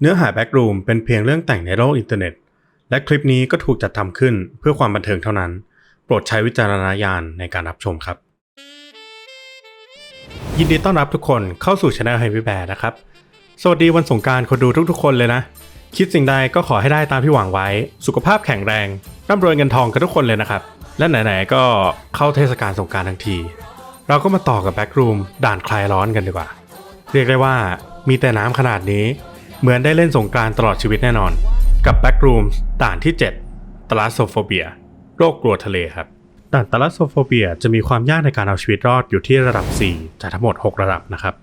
เนื้อหาแบ็กรูมเป็นเพียงเรื่องแต่งในโลกอินเทอร์เน็ต และคลิปนี้ก็ถูกจัดทำขึ้นเพื่อความบันเทิงเท่านั้น โปรดใช้วิจารณญาณในการรับชมครับ ยินดีต้อนรับทุกคนเข้าสู่ช anel Heavy Bear นะครับ สวัสดีวันสงการคนดูทุกๆ คนเลยนะ คิดสิ่งใดก็ขอให้ได้ตามที่หวังไว้ สุขภาพแข็งแรงร่ำรวยเงินทองกันทุกคนเลยนะครับ และไหนๆก็เข้าเทศกาลสงการทั้งที เราก็มาต่อกับแบ็กรูมด่านคลายร้อนกันดีกว่า เรียกได้ว่ามีแต่น้ำขนาดนี้ เหมือนได้เล่นสงกานต์ตลอดชีวิตแน่นอน กับ Backroom ด่านที่ 7 ตลาโซโฟเบีย โรคกลัวทะเลครับด่านตลาโซโฟเบียจะมีความยากในการเอาชีวิตรอดอยู่ที่ระดับ 4 จากทั้งหมด 6 ระดับนะครับ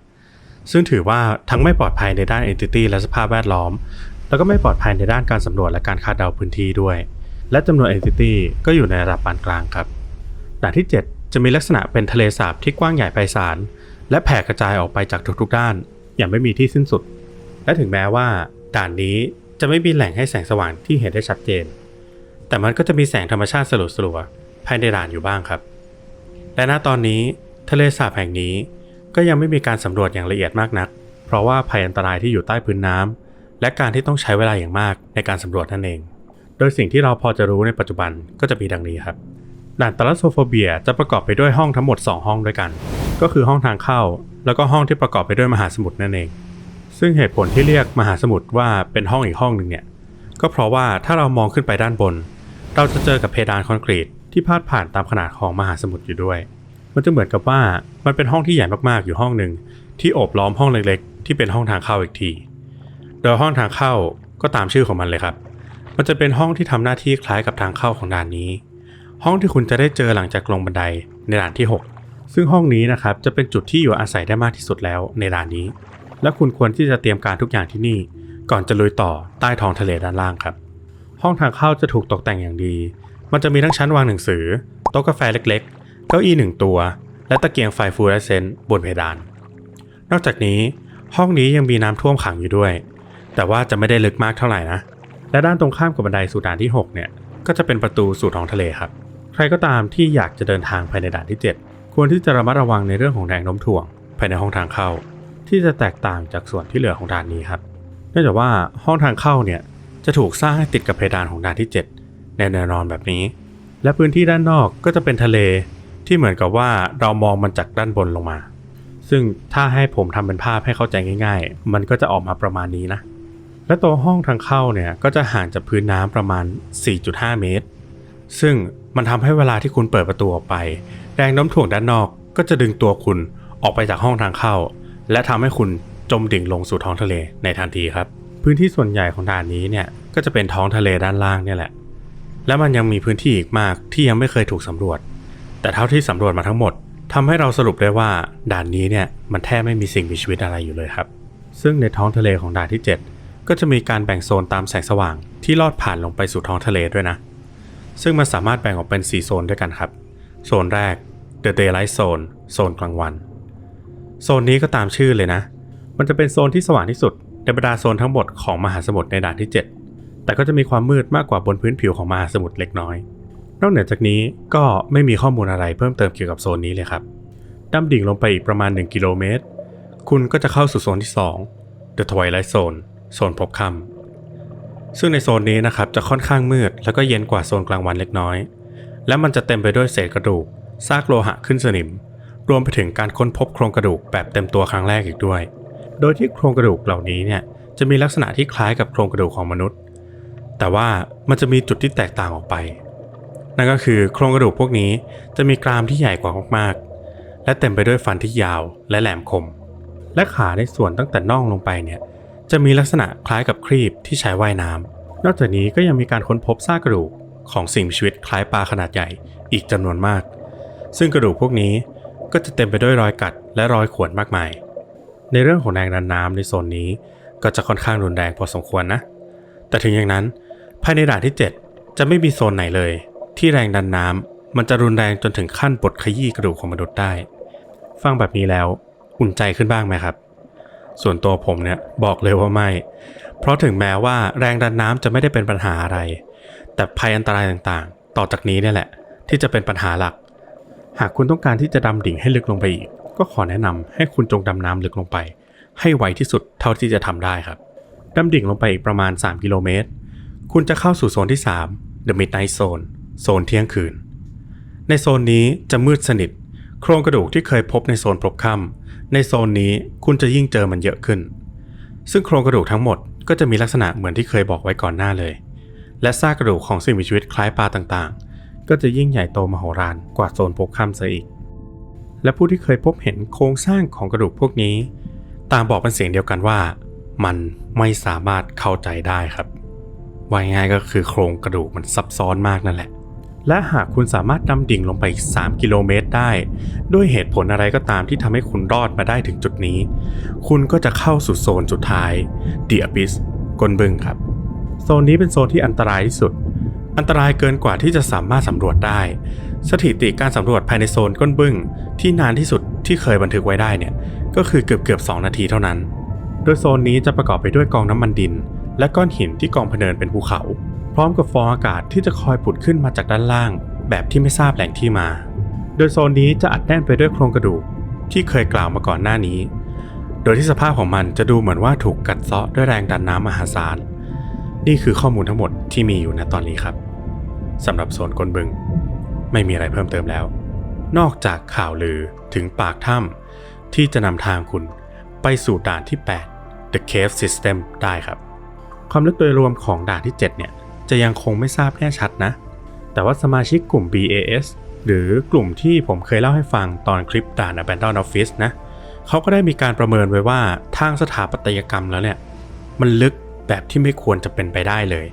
ซึ่งถือว่าทั้งไม่ปลอดภัยในด้าน Entity และสภาพแวดล้อม แล้วก็ไม่ปลอดภัยในด้านการสำรวจและการคาดเดาพื้นที่ด้วย และจำนวน Entity ก็อยู่ในระดับปานกลางครับด่านที่ 7 จะมีลักษณะเป็นทะเลสาบที่กว้างใหญ่ไพศาลและแผ่กระจายออกไปจากทุกๆด้าน อย่างไม่มีที่สิ้นสุด และถึงแม้ว่าด่านนี้จะไม่มีแหล่งให้แสงสว่างที่เห็นได้ชัดเจน แต่มันก็จะมีแสงธรรมชาติสลัวๆภายในด่านอยู่บ้างครับ และณตอนนี้ทะเลสาบแห่งนี้ก็ยังไม่มีการสำรวจอย่างละเอียดมากนัก เพราะว่าภัยอันตรายที่อยู่ใต้พื้นน้ำและการที่ต้องใช้เวลาอย่างมากในการสำรวจนั่นเอง โดยสิ่งที่เราพอจะรู้ในปัจจุบันก็จะมีดังนี้ครับด่านตาลัสโซโฟเบียจะประกอบไปด้วยห้องทั้งหมด 2 ห้องด้วยกัน ก็คือห้องทางเข้า แล้วก็ห้องที่ประกอบไปด้วยมหาสมุทรนั่นเอง ซึ่งเหตุผลที่เรียกมหาสมุทรว่าเป็นห้องอีกห้องหนึ่งเนี่ย ก็เพราะว่าถ้าเรามองขึ้นไปด้านบน เราจะเจอกับเพดานคอนกรีตที่พาดผ่านตามขนาดของมหาสมุทรอยู่ด้วย มันจะเหมือนกับว่ามันเป็นห้องที่ใหญ่มากๆอยู่ห้องหนึ่งที่โอบล้อมห้องเล็กๆ ที่เป็นห้องทางเข้าอีกที โดยห้องทางเข้าก็ตามชื่อของมันเลยครับ มันจะเป็นห้องที่ทำหน้าที่คล้ายกับทางเข้าของด่านนี้ ห้องที่คุณจะได้เจอหลังจากลงบันไดในด่านที่ 6 ซึ่งห้องนี้นะครับจะเป็นจุดที่อยู่อาศัยได้มากที่สุดแล้วในด่านนี้ และคุณควรที่จะเตรียมการทุกอย่างที่นี่ ก่อนจะลุยต่อใต้ท้องทะเลด้านล่างครับ ห้องทางเข้าจะถูกตกแต่งอย่างดี มันจะมีทั้งชั้นวางหนังสือ โต๊ะกาแฟเล็กๆ เก้าอี้หนึ่งตัว และตะเกียงไฟฟลูออเรสเซนต์บนเพดาน นอกจากนี้ห้องนี้ยังมีน้ำท่วมขังอยู่ด้วย แต่ว่าจะไม่ได้ลึกมากเท่าไหร่นะ และด้านตรงข้ามกับบันไดสู่ด่านที่ 6 เนี่ย ก็จะเป็นประตูสู่ท้องทะเลครับ ใครก็ตามที่อยากจะเดินทางภายในด่านที่ 7 ควรที่จะระมัดระวังในเรื่องของแรงโน้มถ่วง ภายในห้องทางเข้า ที่จะแตกต่างจากส่วนที่เหลือของด่านนี้ครับเนื่องจากว่าห้องทางเข้าเนี่ยจะถูกสร้างให้ติดกับเพดานของด่านที่ 7 ในแนวนอนแบบนี้ และพื้นที่ด้านนอกก็จะเป็นทะเลที่เหมือนกับว่าเรามองมันจากด้านบนลงมา ซึ่งถ้าให้ผมทำเป็นภาพให้เข้าใจง่าย ๆ มันก็จะออกมาประมาณนี้นะ และตัวห้องทางเข้าเนี่ยก็จะห่างจากพื้นน้ำประมาณ 4.5 เมตร ซึ่งมันทำให้เวลาที่คุณเปิดประตูออกไป แรงน้มถ่วงด้านนอกก็จะดึงตัวคุณออกไปจากห้องทางเข้า และทำให้คุณจมดิ่งลงสู่ท้องทะเลในทันทีครับ พื้นที่ส่วนใหญ่ของด่านนี้เนี่ยก็จะเป็นท้องทะเลด้านล่างเนี่ยแหละ และมันยังมีพื้นที่อีกมากที่ยังไม่เคยถูกสำรวจ แต่เท่าที่สำรวจมาทั้งหมดทำให้เราสรุปได้ว่าด่านนี้เนี่ยมันแทบไม่มีสิ่งมีชีวิตอะไรอยู่เลยครับ ซึ่งในท้องทะเลของด่านที่ 7 ก็จะมีการแบ่งโซนตามแสงสว่างที่ลอดผ่านลงไปสู่ท้องทะเลด้วยนะ ซึ่งมันสามารถแบ่งออกเป็น 4 โซนด้วยกันครับ โซนแรก The Daylight Zone โซนกลางวัน โซนนี้ก็ตามชื่อเลยนะ มันจะเป็นโซนที่สว่างที่สุดในบรรดาโซนทั้งหมดของมหาสมุทรในด่านที่ 7 แต่ก็จะมีความมืดมากกว่าบนพื้นผิวของมหาสมุทรเล็กน้อย นอกเหนือจากนี้ก็ไม่มีข้อมูลอะไรเพิ่มเติมเกี่ยวกับโซนนี้เลยครับดำดิ่งลงไปอีกประมาณ 1 กิโลเมตร คุณก็จะเข้าสู่โซนที่ 2 The Twilight Zone โซนพบค่ำซึ่งในโซนนี้นะครับจะค่อนข้างมืด แล้วก็เย็นกว่าโซนกลางวันเล็กน้อย และมันจะเต็มไปด้วยเศษกระดูก ซากโลหะขึ้นสนิม รวมไปถึงการค้นพบโครงกระดูกแบบเต็มตัวครั้งแรกอีกด้วย โดยที่โครงกระดูกเหล่านี้เนี่ยจะมีลักษณะที่คล้ายกับโครงกระดูกของมนุษย์ แต่ว่ามันจะมีจุดที่แตกต่างออกไป นั่นก็คือโครงกระดูกพวกนี้จะมีกรามที่ใหญ่กว่ามากๆ และเต็มไปด้วยฟันที่ยาวและแหลมคม และขาในส่วนตั้งแต่น่องลงไปเนี่ยจะมีลักษณะคล้ายกับครีบที่ใช้ว่ายน้ำนอกจากนี้ก็ยังมีการค้นพบซากกระดูกของสิ่งมีชีวิตคล้ายปลาขนาดใหญ่อีกจำนวนมาก ซึ่งกระดูกพวกนี้ ก็จะเต็มไปด้วยรอยกัดและรอยข่วนมากมาย ในเรื่องของแรงดันน้ำในโซนนี้ก็จะค่อนข้างรุนแรงพอสมควรนะ แต่ถึงอย่างนั้นภายในด่านที่ 7 จะไม่มีโซนไหนเลย ที่แรงดันน้ำมันจะรุนแรงจนถึงขั้นบดขยี้กระดูกของมนุษย์ได้ ฟังแบบนี้แล้วอุ่นใจขึ้นบ้างไหมครับ ส่วนตัวผมเนี่ยบอกเลยว่าไม่ เพราะถึงแม้ว่าแรงดันน้ำจะไม่ได้เป็นปัญหาอะไร แต่ภัยอันตรายต่างๆ ต่อจากนี้เนี่ยแหละ ที่จะเป็นปัญหาหลัก หากคุณต้องการที่จะดำดิ่งให้ลึกลงไปอีก ก็ขอแนะนำให้คุณจงดำน้ำลึกลงไป ให้ไวที่สุดเท่าที่จะทำได้ครับดำดิ่งลงไปอีกประมาณ 3 กิโลเมตร คุณจะเข้าสู่โซนที่ 3 The Midnight Zone โซนเที่ยงคืน ในโซนนี้จะมืดสนิท โครงกระดูกที่เคยพบในโซนพบค่ำในโซนนี้คุณจะยิ่งเจอมันเยอะขึ้น ซึ่งโครงกระดูกทั้งหมดก็จะมีลักษณะเหมือนที่เคยบอกไว้ก่อนหน้าเลย และซากกระดูกของสิ่งมีชีวิตคล้ายปลาต่างๆ ก็จะยิ่งใหญ่โตมโหฬารกว่าโซนพลบค่ำซะอีก และผู้ที่เคยพบเห็นโครงสร้างของกระดูกพวกนี้ ต่างบอกเป็นเสียงเดียวกันว่า มันไม่สามารถเข้าใจได้ครับว่าง่ายก็คือโครงกระดูกมันซับซ้อนมากนั่นแหละ และหากคุณสามารถดำดิ่งลงไปอีก 3 กิโลเมตรได้ ด้วยเหตุผลอะไรก็ตามที่ทำให้คุณรอดมาได้ถึงจุดนี้ คุณก็จะเข้าสู่โซนสุดท้าย The Abyss กลบึงครับ โซนนี้เป็นโซนที่อันตรายที่สุด อันตรายเกินกว่าที่จะสามารถสำรวจได้ สถิติการสำรวจภายในโซนก้นบึ้งที่นานที่สุดที่เคยบันทึกไว้ได้เนี่ยก็คือเกือบเกือบๆ2นาทีเท่านั้น โดยโซนนี้จะประกอบไปด้วยกองน้ำมันดิน และก้อนหินที่กองพเนินเป็นภูเขา พร้อมกับฟองอากาศที่จะคอยผุดขึ้นมาจากด้านล่าง แบบที่ไม่ทราบแหล่งที่มา โดยโซนนี้จะอัดแน่นไปด้วยโครงกระดูกที่เคยกล่าวมาก่อนหน้านี้ โดยที่สภาพของมันจะดูเหมือนว่าถูกกัดเซาะด้วยแรงดันน้ำมหาศาล นี่คือข้อมูลทั้งหมดที่มีอยู่ณตอนนี้ครับสำหรับโซนกลบึง ไม่มีอะไรเพิ่มเติมแล้ว นอกจากข่าวลือถึงปากถ้ำที่จะนำทางคุณไปสู่ด่านที่ 8 The Cave System ได้ครับ ความลึกโดยรวมของด่านที่ 7 เนี่ย จะยังคงไม่ทราบแน่ชัดนะ แต่ว่าสมาชิกกลุ่ม BAS หรือกลุ่มที่ผมเคยเล่าให้ฟังตอนคลิปด่าน Abandon Office นะเขาก็ได้มีการประเมินไว้ว่าทางสถาปัตยกรรมแล้วเนี่ย มันลึก แบบที่ไม่ควรจะเป็นไปได้เลย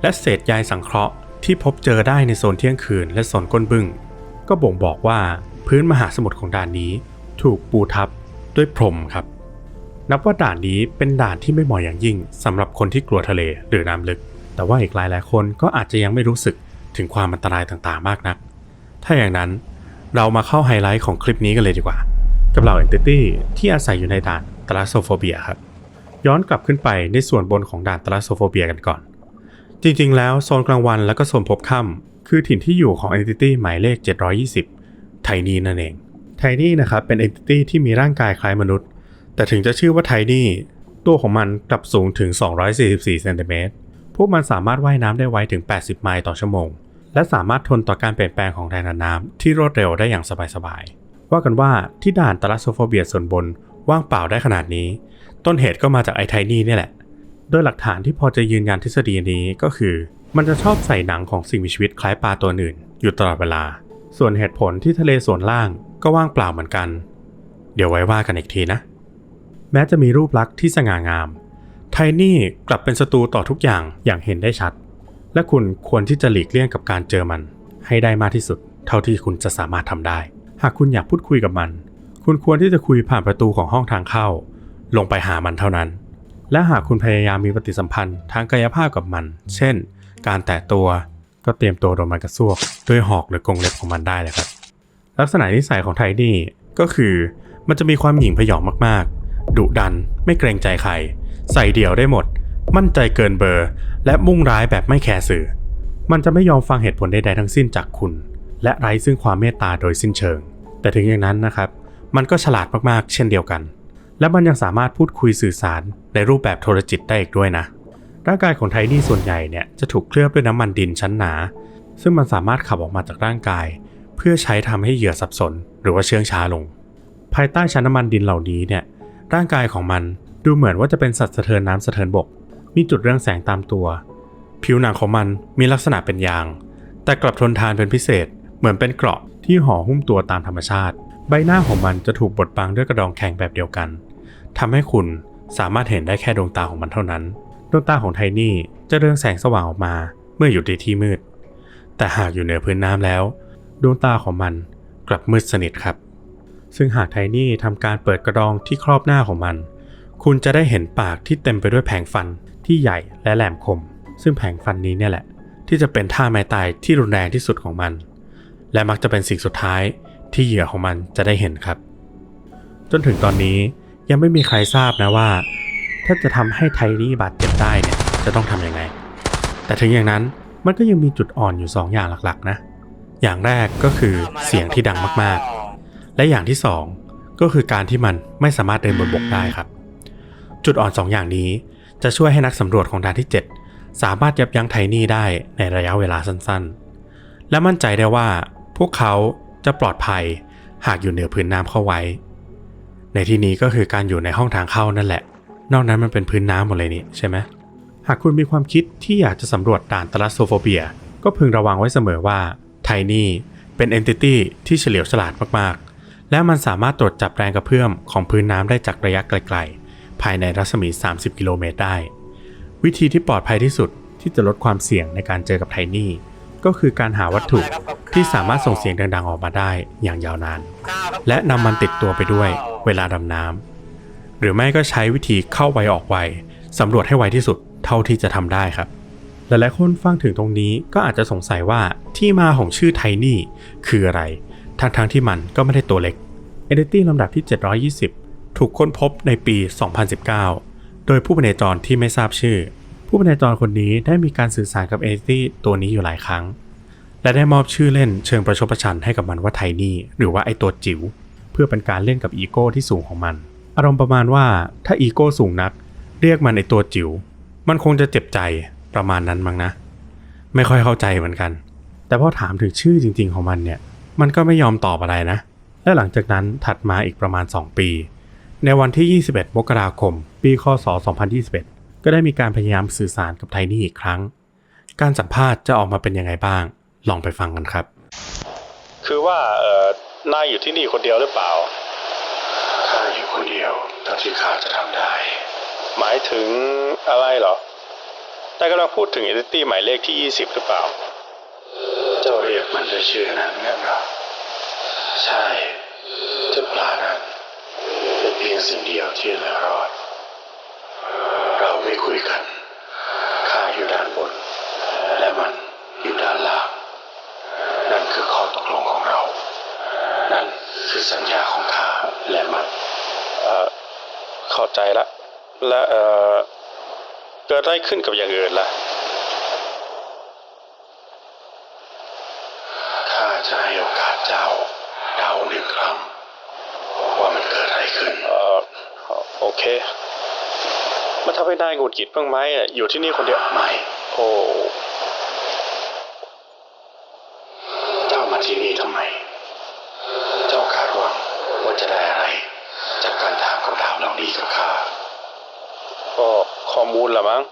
และเศษใยสังเคราะห์ที่พบเจอได้ในโซนเที่ยงคืนและโซนก้นบึ้ง ก็บ่งบอกว่าพื้นมหาสมุทรของด่านนี้ถูกปูทับด้วยพรมครับ นับว่าด่านนี้เป็นด่านที่ไม่เหมาะอย่างยิ่งสำหรับคนที่กลัวทะเลหรือน้ำลึก แต่ว่าอีกหลายหลายคนก็อาจจะยังไม่รู้สึกถึงความอันตรายต่างๆ มากนัก ถ้าอย่างนั้นเรามาเข้าไฮไลท์ของคลิปนี้กันเลยดีกว่า กับเหล่า Entity ที่อาศัยอยู่ในด่านตลาโซโฟเบียครับ ย้อนกลับขึ้นไปในส่วนบนของด่านตลาโซโฟเบียกันก่อน จริงๆ แล้วโซนกลางวันและก็โซนพบค่ำคือถิ่นที่อยู่ของ Entity หมายเลข 720 ไทนี่นั่นเอง ไทนี่นะครับเป็น Entity ที่มีร่างกายคล้ายมนุษย์ แต่ถึงจะชื่อว่าไทนี่ตัวของมันกลับสูงถึง 244เซนติเมตรพวกมันสามารถว่ายน้ำได้ไวถึง 80 ไมล์ต่อชั่วโมง และสามารถทนต่อการเปลี่ยนแปลงของแรงดันน้ำที่รวดเร็วได้อย่างสบายๆว่ากันว่าที่ด่านตาลัสโซโฟเบียส่วนบนว่างเปล่าได้ขนาดนี้ ต้นเหตุก็มาจากไอไทนี่นี่แหละ โดยหลักฐานที่พอจะยืนยันทฤษฎีนี้ก็คือ มันจะชอบใส่หนังของสิ่งมีชีวิตคล้ายปลาตัวอื่น อยู่ตลอดเวลา ส่วนเหตุผลที่ทะเลส่วนล่างก็ว่างเปล่าเหมือนกัน เดี๋ยวไว้ว่ากันอีกทีนะ แม้จะมีรูปลักษณ์ที่สง่างาม ไทนี่กลับเป็นศัตรูต่อทุกอย่างอย่างเห็นได้ชัด และคุณควรที่จะหลีกเลี่ยงกับการเจอมัน ให้ได้มากที่สุด เท่าที่คุณจะสามารถทำได้ หากคุณอยากพูดคุยกับมัน คุณควรที่จะคุยผ่านประตูของห้องทางเข้า ลงไปหามันเท่านั้น และหากคุณพยายามมีปฏิสัมพันธ์ทางกายภาพกับมัน เช่น การแตะตัวก็เตรียมตัวโดนมันกระซวก ด้วยหอกหรือกรงเล็บของมันได้เลยครับ ลักษณะนิสัยของไทนี่ก็คือมันจะมีความหยิ่งพยองมากๆ ดุดัน ไม่เกรงใจใคร ใส่เดี่ยวได้หมด มั่นใจเกินเบอร์ และมุ่งร้ายแบบไม่แคร์สื่อ มันจะไม่ยอมฟังเหตุผลใดๆทั้งสิ้นจากคุณ และไร้ซึ่งความเมตตาโดยสิ้นเชิง แต่ถึงอย่างนั้นนะครับ มันก็ฉลาดมากๆ เช่นเดียวกัน และมันยังสามารถพูดคุยสื่อสารในรูปแบบโทรจิตได้อีกด้วยนะ ร่างกายของไทนี่ส่วนใหญ่เนี่ยจะถูกเคลือบด้วยน้ำมันดินชั้นหนา ซึ่งมันสามารถขับออกมาจากร่างกาย เพื่อใช้ทำให้เหยื่อสับสน หรือว่าเชื่องช้าลง ภายใต้ชั้นน้ำมันดินเหล่านี้เนี่ยร่างกายของมันดูเหมือนว่าจะเป็นสัตว์สะเทินน้ำสะเทินบก มีจุดเรืองแสงตามตัว ผิวหนังของมันมีลักษณะเป็นยาง แต่กลับทนทานเป็นพิเศษ เหมือนเป็นเกราะที่ห่อหุ้มตัวตามธรรมชาติ ใบหน้าของมันจะถูกบดบังด้วยกระดองแข็งแบบเดียวกันทำให้คุณสามารถเห็นได้แค่ดวงตาของมันเท่านั้น ดวงตาของไทนี่จะเรืองแสงสว่างออกมาเมื่ออยู่ในที่มืด แต่หากอยู่เหนือพื้นน้ำแล้ว ดวงตาของมันกลับมืดสนิทครับ ซึ่งหากไทนี่ทำการเปิดกระดองที่ครอบหน้าของมัน คุณจะได้เห็นปากที่เต็มไปด้วยแผงฟันที่ใหญ่และแหลมคม ซึ่งแผงฟันนี้เนี่ยแหละ ที่จะเป็นท่าไม้ตายที่รุนแรงที่สุดของมัน และมักจะเป็นสิ่งสุดท้าย ที่เหยื่อของมันจะได้เห็นครับ จนถึงตอนนี้ยังไม่มีใครทราบนะว่า ถ้าจะทำให้ไทนี่บาดเจ็บได้เนี่ยจะต้องทำยังไง แต่ถึงอย่างนั้นมันก็ยังมีจุดอ่อนอยู่ 2 อย่างหลักๆนะ อย่างแรกก็คือเสียงที่ดังมากๆ และอย่างที่ 2 ก็คือการที่มันไม่สามารถเดินบนบกได้ครับ จุดอ่อน 2อย่างนี้จะช่วยให้นักสำรวจของด่านที่ 7 สามารถยับยั้งไทนี่ได้ในระยะเวลาสั้นๆ และมั่นใจได้ว่าพวกเขา จะปลอดภัยหากอยู่เหนือพื้นน้ำเข้าไว้ ในที่นี้ก็คือการอยู่ในห้องทางเข้านั่นแหละ นอกนั้นมันเป็นพื้นน้ำหมดเลยนี่ใช่ไหมหากคุณมีความคิดที่อยากจะสำรวจด่านตลัสโซโฟเบีย ก็พึงระวังไว้เสมอว่าไทนี่เป็นเอนติตี้ที่เฉลียวฉลาดมากๆ และมันสามารถตรวจจับแรงกระเพื่อมของพื้นน้ำได้จากระยะไกลๆ ภายในรัศมี 30 กิโลเมตรได้ วิธีที่ปลอดภัยที่สุดที่จะลดความเสี่ยงในการเจอกับไทนี่ ก็คือการหาวัตถุที่สามารถส่งเสียงดังๆออกมาได้อย่างยาวนาน และนำมันติดตัวไปด้วยเวลาดำน้ำหรือไม่ก็ใช้วิธีเข้าไวออกไวสำรวจให้ไวที่สุดเท่าที่จะทำได้ครับหลายๆคนฟังถึงตรงนี้ก็อาจจะสงสัยว่าที่มาของชื่อไทนี่คืออะไร ทั้งๆที่มันก็ไม่ได้ตัวเล็ก Entity ลำดับที่ 720 ถูกค้นพบในปี 2019 โดยผู้บรรจรที่ไม่ทราบชื่อ ผู้บรรจรคนนี้ได้มีการสื่อสารกับ Entity ตัวนี้อยู่หลายครั้ง และได้มอบชื่อเล่นเชิงประชดประชันให้กับมันว่าไทนี่หรือว่าไอตัวจิ๋วเพื่อเป็นการเล่นกับอีโก้ที่สูงของมัน อารมณ์ประมาณว่าถ้าอีโก้สูงนัก เรียกมันไอตัวจิ๋วมันคงจะเจ็บใจประมาณนั้นมั้งนะ ไม่ค่อยเข้าใจเหมือนกัน แต่พอถามถึงชื่อจริง ๆของมันเนี่ย มันก็ไม่ยอมตอบอะไรนะ และหลังจากนั้นถัดมาอีกประมาณ 2 ปี ในวันที่ 21 มกราคม ปี คศ 2021 ก็ได้มีการพยายามสื่อสารกับไทนี่อีกครั้ง การสัมภาษณ์จะออกมาเป็นยังไงบ้าง ลองไปฟังกันครับ คือว่าเออนายอยู่ที่นี่คนเดียวหรือเปล่า ข้าอยู่คนเดียวเท่าที่ข้าจะทำได้ หมายถึงอะไรเหรอนายกำลังพูดถึงเอ t ตี้หมายเลขที่ 20 หรือเปล่า เจ้าเรียกมันด้วยชื่อนั้นงั้นเหรอ ใช่เจ้าปลานั้นเป็นเพียงสิ่งเดียวที่เหลือรอด เราไม่คุยกัน ข้าอยู่ด้านบน และมันอยู่ด้านล่าง นั่นคือข้อตกลงของเรา นั่นคือสัญญาของข้าและมันเออเข้าใจละ และเออเกิดอะไรขึ้นกับอย่างอื่นล่ะข้าจะให้โอกาสเจ้าเดาหนึ่งครั้งว่ามันเกิดอะไรขึ้นเออโอเค มันทำให้นายหงุดหงิดบ้างไหมอะอยู่ที่นี่คนเดียวไม่โอ้เจ้ามาที่นี่ทำไม เจ้าคาดหวังว่าจะได้อะไร จากการถามคำถามเหล่านี้กับข้าก็ข้อมูลละมั้ง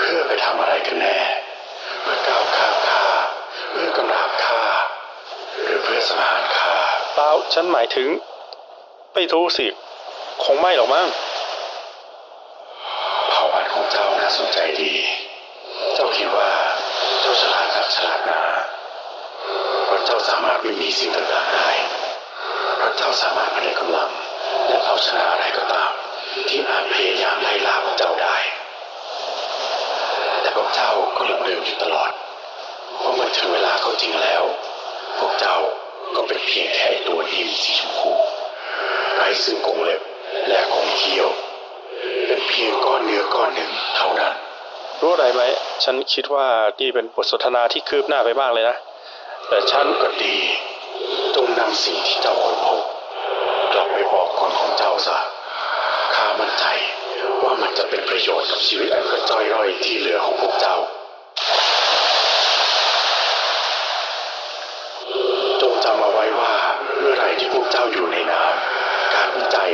เพื่อไปทำอะไรกันแน่เพื่อก้าวข้ามข้าเพื่อกำราบข้าหรือเพื่อสมานข้าเปล่าฉันหมายถึง ไม่รู้สิ คงไม่หรอกมั้ง เผ่าพันธุ์ของเจ้าน่า สนใจดี เจ้าคิดว่าเจ้าฉลาดนักฉลาดนาเพราะเจ้าสามารถวิ่งหนีสิ่งต่างๆได้เพราะเจ้าสามารถผลิตกำลังและเอาชนะอะไรก็ตาม ที่อาจพยายามไล่ล่าพวกเจ้าได้ แต่พวกเจ้าก็หลงลืมอยู่ตลอดว่าเมื่อถึงเวลาเขาจริงแล้ว พวกเจ้าก็เป็นเพียงแค่ตัวนิ่มสีชมพูไร้ซึ่งกงเล็บและกงเขี้ยว เพียงก้อนเนื้อก้อนหนึ่งเท่านั้น รู้อะไรไหม ฉันคิดว่านี่เป็นบทสนทนาที่คืบหน้าไปบ้างเลยนะ แต่ฉันก็ดีจงนำสิ่งที่เจ้าค้นพบกลับไปบอกคนของเจ้าซะข้ามั่นใจว่ามันจะเป็นประโยชน์กับชีวิตอันกระจ้อยร่อยที่เหลือของพวกเจ้าจงจำเอาไว้ว่าเมื่อไรที่พวกเจ้าอยู่ในน้ำการวิจัย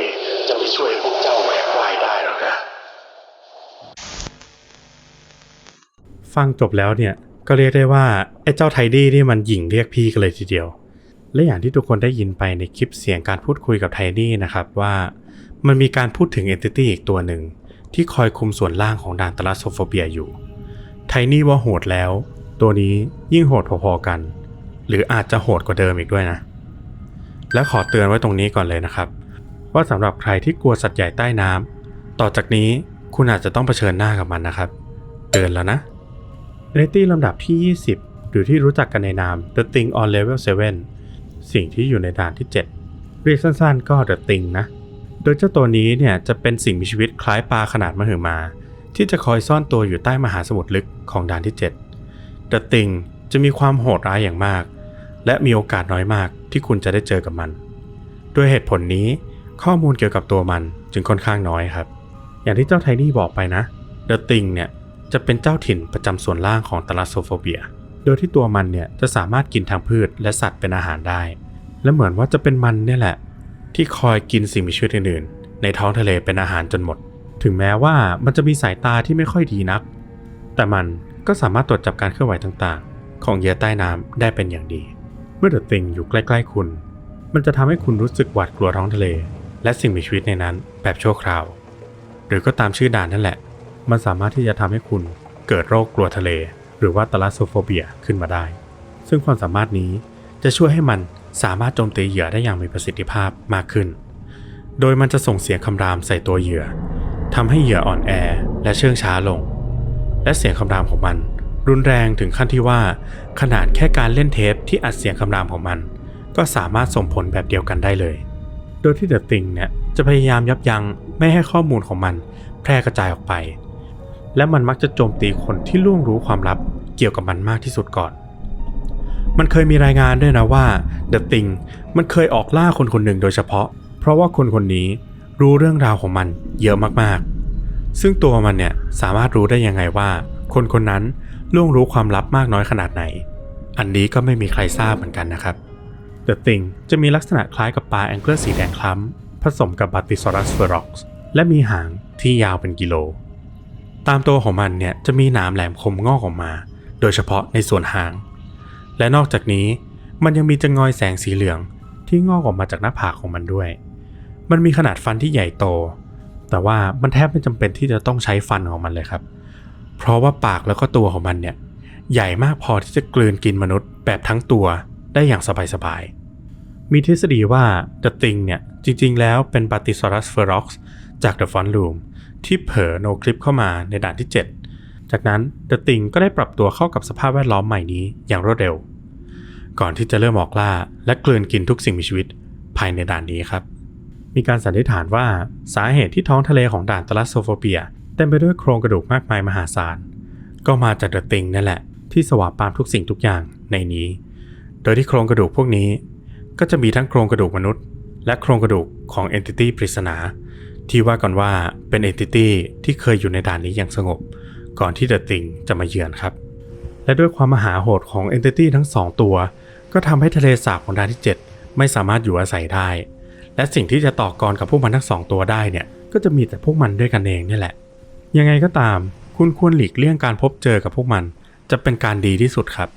จะไม่ช่วยพวกเจ้าแหวกว่ายได้หรอกนะ ฟังจบแล้วเนี่ยก็เรียกได้ว่าไอ้เจ้าไทดี้นี่มันหยิ่งเรียกพี่กันเลยทีเดียว และอย่างที่ทุกคนได้ยินไปในคลิปเสียงการพูดคุยกับไทดี้นะครับว่า มันมีการพูดถึงเอนติตี้อีกตัวหนึ่ง ที่คอยคุมส่วนล่างของด่านตลาโซโฟเบียอยู่ ไทนี่ว่าโหดแล้ว ตัวนี้ยิ่งโหดพอๆกัน หรืออาจจะโหดกว่าเดิมอีกด้วยนะ และขอเตือนไว้ตรงนี้ก่อนเลยนะครับ ว่าสำหรับใครที่กลัวสัตว์ใหญ่ใต้น้ำต่อจากนี้คุณอาจจะต้องเผชิญหน้ากับมันนะครับ เตือนแล้วนะ เรตตี้ลำดับที่ 20 หรือที่รู้จักกันในนาม The Thing on Level 7 สิ่งที่อยู่ในด่านที่ 7 เรียกสั้นๆก็ The Thing นะ โดยเจ้าตัวนี้เนี่ยจะเป็นสิ่งมีชีวิตคล้ายปลาขนาดมหึมา ที่จะคอยซ่อนตัวอยู่ใต้มหาสมุทรลึกของด่านที่ 7 The Thing จะมีความโหดร้ายอย่างมาก และมีโอกาสน้อยมากที่คุณจะได้เจอกับมัน ด้วยเหตุผลนี้ข้อมูลเกี่ยวกับตัวมันจึงค่อนข้างน้อยครับ อย่างที่เจ้าไทนี่บอกไปนะเดอะติงเนี่ย จะเป็นเจ้าถิ่นประจำส่วนล่างของตาลาโซโฟเบีย โดยที่ตัวมันเนี่ยจะสามารถกินทั้งพืชและสัตว์เป็นอาหารได้ และเหมือนว่าจะเป็นมันเนี่ยแหละ ที่คอยกินสิ่งมีชีวิตอื่นๆในท้องทะเลเป็นอาหารจนหมด ถึงแม้ว่ามันจะมีสายตาที่ไม่ค่อยดีนัก แต่มันก็สามารถตรวจจับการเคลื่อนไหวต่างๆ ของเหยื่อใต้น้ำได้เป็นอย่างดี เมื่อเดอะติงอยู่ใกล้ๆคุณ มันจะทำให้คุณรู้สึกหวาดกลัวท้องทะเล และสิ่งมีชีวิตในนั้นแบบชั่วคราว หรือก็ตามชื่อด่านนั่นแหละ มันสามารถที่จะทำให้คุณเกิดโรคกลัวทะเล หรือว่าตาลาโซโฟเบียขึ้นมาได้ ซึ่งความสามารถนี้จะช่วยให้มันสามารถโจมตีเหยื่อได้อย่างมีประสิทธิภาพมากขึ้น โดยมันจะส่งเสียงคำรามใส่ตัวเหยื่อทำให้เหยื่ออ่อนแอและเชื่องช้าลง และเสียงคำรามของมัน รุนแรงถึงขั้นที่ว่า ขนาดแค่การเล่นเทปที่อัดเสียงคำรามของมัน ก็สามารถส่งผลแบบเดียวกันได้เลย โดยที่เดอะติงเนี่ยจะพยายามยับยั้งไม่ให้ข้อมูลของมัน แพร่กระจายออกไป และมันมักจะโจมตีคนที่ล่วงรู้ความลับเกี่ยวกับมันมากที่สุดก่อน มันเคยมีรายงานด้วยนะว่าเดอะติงมันเคยออกล่าคนคนหนึ่งโดยเฉพาะ เพราะว่าคนคนนี้รู้เรื่องราวของมันเยอะมากๆ ซึ่งตัวมันเนี่ยสามารถรู้ได้ยังไงว่า คนคนนั้นล่วงรู้ความลับมากน้อยขนาดไหน อันนี้ก็ไม่มีใครทราบเหมือนกันนะครับ The Thing จะมีลักษณะคล้ายกับปลาแองเกิลสีแดงคล้ำผสมกับบัตติซอรัสเฟอร็อกซ์และมีหางที่ยาวเป็นกิโล ตามตัวของมันเนี่ยจะมีหนามแหลมคมงอกออกมา โดยเฉพาะในส่วนหาง และนอกจากนี้มันยังมีจงอยแสงสีเหลืองที่งอกออกมาจากหน้าผากของมันด้วย มันมีขนาดฟันที่ใหญ่โต แต่ว่ามันแทบไม่จำเป็นที่จะต้องใช้ฟันของมันเลยครับ เพราะว่าปากแล้วก็ตัวของมันเนี่ยใหญ่มากพอที่จะกลืนกินมนุษย์แบบทั้งตัวได้อย่างสบายๆ มีทฤษฎีว่า The Thing เนี่ยจริงๆ แล้วเป็น b a t i s a u r u s ferox จาก The Front Room ที่เผลอโนคลิปเข้ามาในด่านที่ 7 จากนั้น The Thing ก็ได้ปรับตัวเข้ากับสภาพแวดล้อมใหม่นี้อย่างรวดเร็ว ก่อนที่จะเริ่มออกล่า และกลืนกินทุกสิ่งมีชีวิตภายในด่านนี้ครับ มีการสันนิษฐานว่าสาเหตุที่ท้องทะเลของด่านตลัสโซโฟเปียเต็มไปด้วยโครงกระดูกมากมายมหาศาล ก็มาจากเดอะติงนั่นแหละที่สวาปามทุกสิ่งทุกอย่างในนี้ โดยที่โครงกระดูกพวกนี้ ก็จะมีทั้งโครงกระดูกมนุษย์ และโครงกระดูกของเอนติตี้ปริศนา ที่ว่ากันว่าเป็นเอนติตี้ที่เคยอยู่ในด่านนี้อย่างสงบ ก่อนที่เดอะติงจะมาเยือนครับ และด้วยความมหาโหดของเอนติตี้ทั้งสองตัว ก็ทำให้ทะเลสาบของด่านที่ 7 ไม่สามารถอยู่อาศัยได้ และสิ่งที่จะต่อกรกับพวกมันทั้งสองตัวได้เนี่ยก็จะมีแต่พวกมันด้วยกันเองนี่แหละ ยังไงก็ตาม คุณควรหลีกเลี่ยงการพบเจอกับพวกมัน จะเป็นการดีที่สุดครับ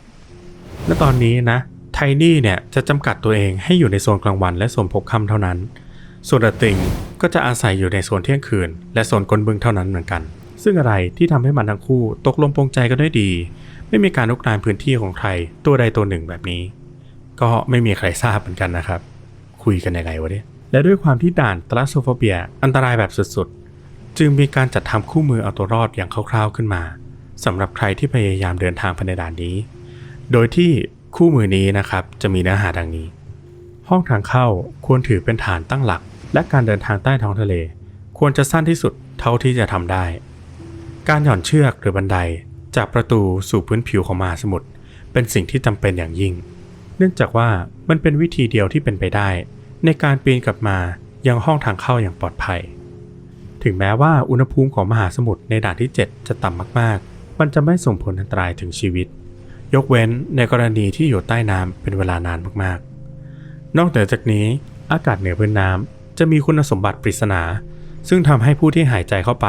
และตอนนี้นะไทนี่เนี่ยจะจำกัดตัวเองให้อยู่ในโซนกลางวันและโซนพบค่ำเท่านั้น ส่วนเดอะติง ก็จะอาศัยอยู่ในโซนเที่ยงคืน และโซนกลบึงเท่านั้นเหมือนกัน ซึ่งอะไรที่ทำให้มันทั้งคู่ตกลงปรงใจกันด้วยดี ไม่มีการลุกรานพื้นที่ของใครตัวใดตัวหนึ่งแบบนี้ ก็ไม่มีใครทราบเหมือนกันนะครับ คุยกันยังไงวะเนี่ยและด้วยความที่ด่านตราโซฟเบีย อันตรายแบบสุดๆ จึงมีการจัดทำคู่มือเอาตัวรอดอย่างคร่าวๆขึ้นมาสำหรับใครที่พยายามเดินทางภายในด่านนี้ โดยที่คู่มือนี้นะครับจะมีเนื้อหาดังนี้ ห้องทางเข้าควรถือเป็นฐานตั้งหลัก และการเดินทางใต้ท้องทะเล ควรจะสั้นที่สุดเท่าที่จะทำได้ การหย่อนเชือกหรือบันไดจากประตูสู่พื้นผิวของมหาสมุทรเป็นสิ่งที่จำเป็นอย่างยิ่ง เนื่องจากว่ามันเป็นวิธีเดียวที่เป็นไปได้ ในการปีนกลับมายังห้องทางเข้าอย่างปลอดภัย ถึงแม้ว่าอุณหภูมิของมหาสมุทรในด่านที่ 7 จะต่ำมากๆ มันจะไม่ส่งผลอันตรายถึงชีวิต ยกเว้นในกรณีที่อยู่ใต้น้ำเป็นเวลานานมากๆ นอกเหนือจากนี้อากาศเหนือพื้นน้ำ จะมีคุณสมบัติปริศนา ซึ่งทำให้ผู้ที่หายใจเข้าไป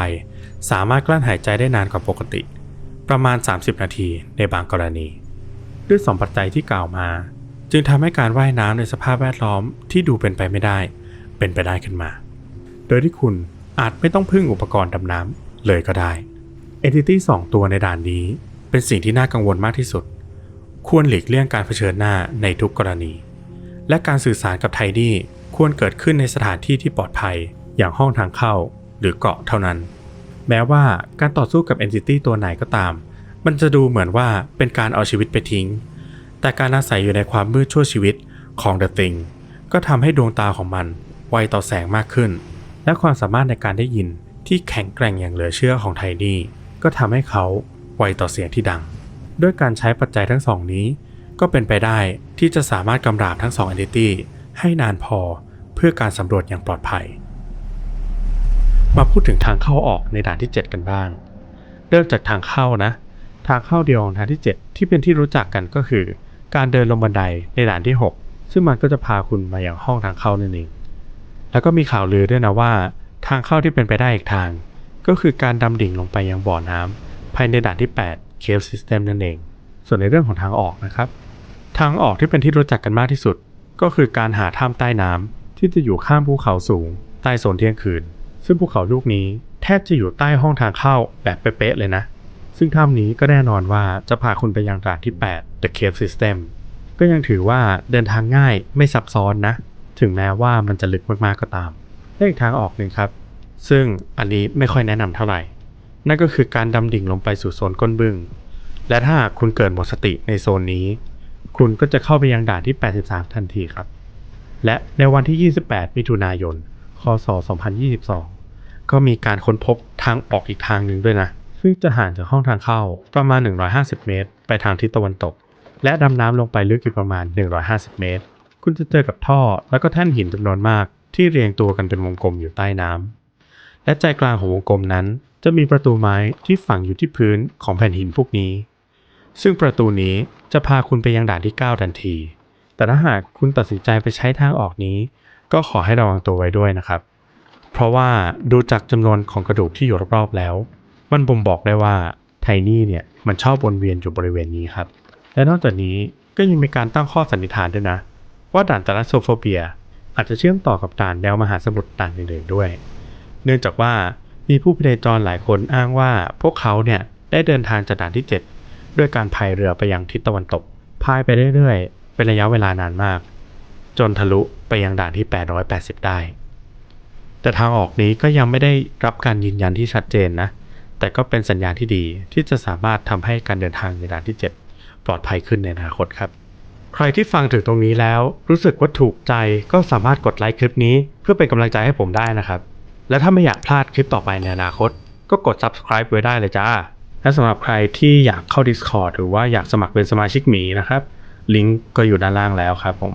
สามารถกลั้นหายใจได้นานกว่าปกติ ประมาณ 30 นาทีในบางกรณี ด้วยสองปัจจัยที่กล่าวมา จึงทำให้การว่ายน้ำในสภาพแวดล้อมที่ดูเป็นไปไม่ได้ เป็นไปได้ขึ้นมา โดยที่คุณอาจไม่ต้องพึ่งอุปกรณ์ดำน้ำเลยก็ได้ Entity 2 ตัวในด่านนี้เป็นสิ่งที่น่ากังวลมากที่สุด ควรหลีกเลี่ยงการเผชิญหน้าในทุกกรณี และการสื่อสารกับไทดี้ ควรเกิดขึ้นในสถานที่ที่ปลอดภัยอย่างห้องทางเข้าหรือเกาะเท่านั้น แม้ว่าการต่อสู้กับ Entity ตัวไหนก็ตาม มันจะดูเหมือนว่าเป็นการเอาชีวิตไปทิ้ง แต่การอาศัยอยู่ในความมืดชั่วชีวิตของ The Thing ก็ทำให้ดวงตาของมันไวต่อแสงมากขึ้น และความสามารถในการได้ยินที่แข็งแกร่งอย่างเหลือเชื่อของไทนี่ก็ทำให้เขาไวต่อเสียงที่ดัง ด้วยการใช้ปัจจัยทั้งสองนี้ ก็เป็นไปได้ที่จะสามารถกำราบทั้งสอง entity ให้นานพอเพื่อการสำรวจอย่างปลอดภัย มาพูดถึงทางเข้าออกในด่านที่ 7 กันบ้าง เริ่มจากทางเข้านะ ทางเข้าเดียวของด่านที่ 7 ที่เป็นที่รู้จักกันก็คือ การเดินลงบันไดในด่านที่ 6 ซึ่งมันก็จะพาคุณมาอย่างห้องทางเข้านั่นเองแล้วก็มีข่าวลือด้วยนะว่า ทางเข้าที่เป็นไปได้อีกทาง ก็คือการดำดิ่งลงไปยังบ่อน้ำภายในด่านที่ 8 Cave System นั่นเอง ส่วนในเรื่องของทางออกนะครับ ทางออกที่เป็นที่รู้จักกันมากที่สุด ก็คือการหาถ้ำใต้น้ำที่จะอยู่ข้ามภูเขาสูง ใต้โซนเที่ยงคืน ซึ่งภูเขาลูกนี้แทบจะอยู่ใต้ห้องทางเข้าแบบเป๊ะๆเลยนะ ซึ่งถ้ำนี้ก็แน่นอนว่าจะพาคุณไปยังด่านที่ 8 The Cave System ก็ยังถือว่าเดินทางง่ายไม่ซับซ้อนนะ ถึงแม้ว่ามันจะลึกมากๆก็ตามและอีกทางออกหนึ่งครับ ซึ่งอันนี้ไม่ค่อยแนะนำเท่าไหร่ นั่นก็คือการดำดิ่งลงไปสู่โซนก้นบึ้งและถ้าคุณเกิดหมดสติในโซนนี้ คุณก็จะเข้าไปยังด่านที่ 83 ทันทีครับ และในวันที่ 28 มิถุนายน คศ 2022 ก็มีการค้นพบทางออกอีกทางหนึ่งด้วยนะ ซึ่งจะห่างจากห้องทางเข้าประมาณ 150 เมตร ไปทางทิศตะวันตก และดำน้ำลงไปลึกอยู่ประมาณ 150 เมตร คุณจะเจอกับท่อแล้วก็แท่นหินจำนวนมากที่เรียงตัวกันเป็นวงกลมอยู่ใต้น้ำ และใจกลางของวงกลมนั้น จะมีประตูไม้ที่ฝังอยู่ที่พื้นของแผ่นหินพวกนี้ ซึ่งประตูนี้ จะพาคุณไปยังด่านที่ 9 ทันที แต่ถ้าหากคุณตัดสินใจไปใช้ทางออกนี้ ก็ขอให้ระวังตัวไว้ด้วยนะครับ เพราะว่าดูจากจำนวนของกระดูกที่อยู่รอบๆแล้ว มันบ่งบอกได้ว่าไทนี่เนี่ยมันชอบวนเวียนอยู่บริเวณนี้ครับ และนอกจากนี้ก็ยังมีการตั้งข้อสันนิษฐานด้วยนะ ว่าด่านตาลัสโซโฟเบีย อาจจะเชื่อมต่อกับด่านแนวมหาสมุทรด่านอื่นๆด้วย เนื่องจากว่ามีผู้พเนจรหลายคนอ้างว่าพวกเขาเนี่ยได้เดินทางจากด่านที่ 7 ด้วยการพายเรือไปยังทิศตะวันตกพายไปเรื่อยๆ เป็นระยะเวลานานมาก จนทะลุไปยังด่านที่ 880 ได้ แต่ทางออกนี้ก็ยังไม่ได้รับการยืนยันที่ชัดเจนนะ แต่ก็เป็นสัญญาณที่ดีที่จะสามารถทำให้การเดินทางในด่านที่ 7 ปลอดภัยขึ้นในอนาคตครับ ใครที่ฟังถึงตรงนี้แล้ว รู้สึกว่าถูกใจก็สามารถกดไลค์คลิปนี้ เพื่อเป็นกำลังใจให้ผมได้นะครับ และถ้าไม่อยากพลาดคลิปต่อไปในอนาคต ก็กด subscribe ไว้ได้เลยจ้า และสำหรับใครที่อยากเข้า Discord หรือว่าอยากสมัครเป็นสมาชิกหมีนะครับ ลิงก์ก็อยู่ด้านล่างแล้วครับผม